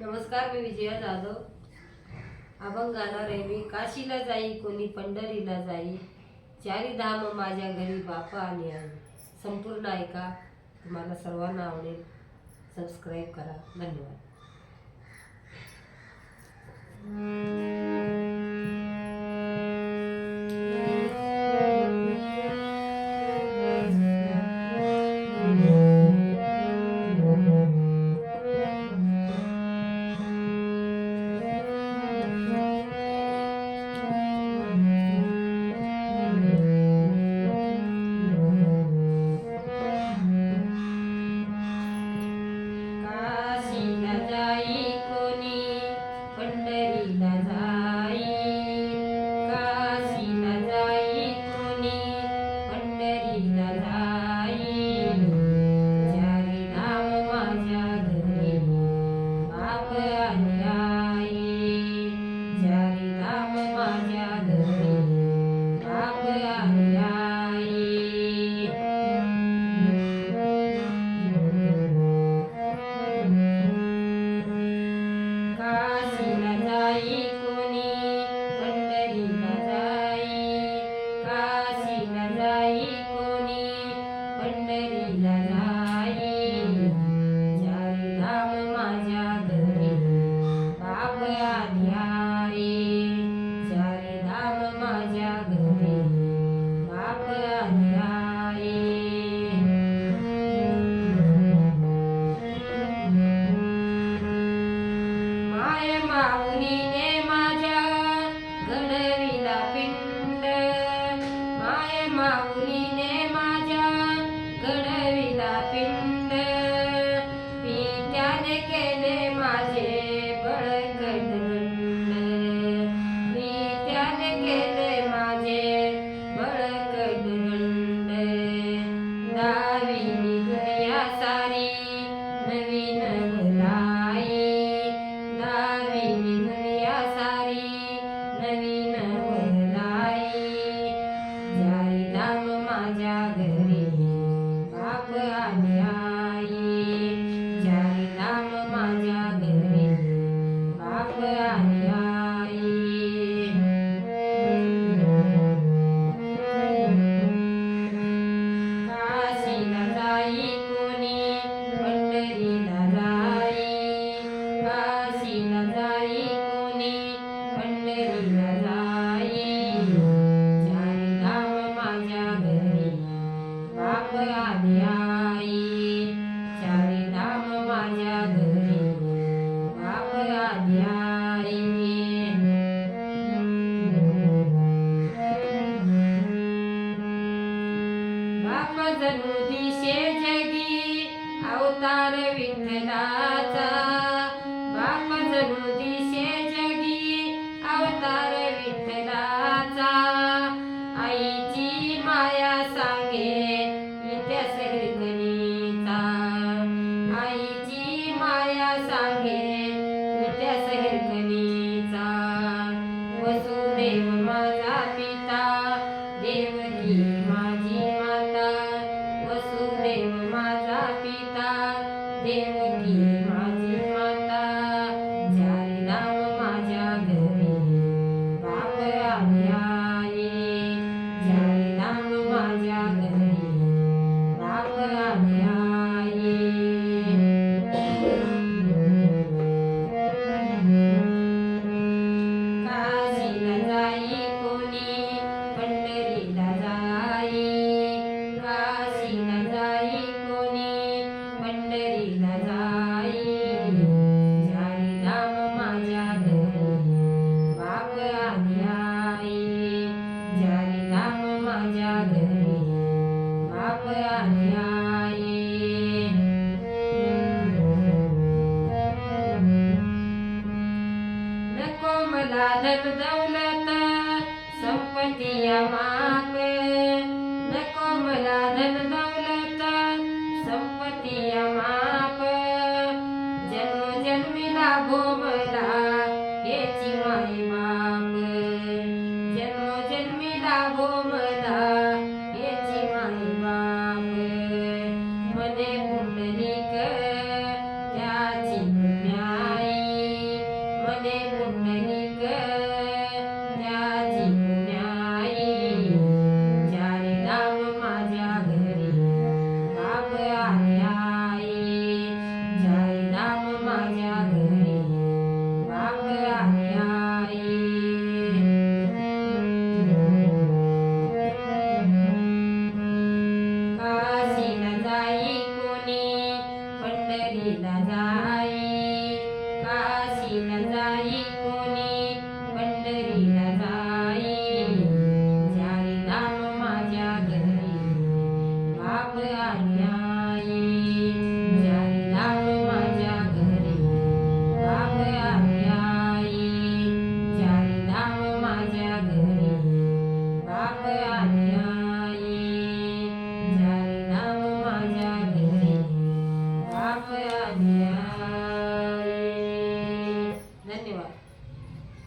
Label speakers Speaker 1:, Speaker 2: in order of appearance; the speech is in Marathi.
Speaker 1: नमस्कार मी विजया जाधव. अभंगाला रेवी काशीला जाई कोणी पंढरीला जाई. चारी धाम माझ्या घरी बापा आणि आई. संपूर्ण ऐका तुम्हाला सर्वांना आवडेल. सबस्क्राईब करा. धन्यवाद. माऊलीने माझ्या घड दिशे जगी अवतार विठ्ठलाचा बाप जणू दिशे yeah, I नको मला धन दौलत संपत्तिया माग। नको मला दौलत संपत्तिया माप जन्म जन्मी लागो मला बाप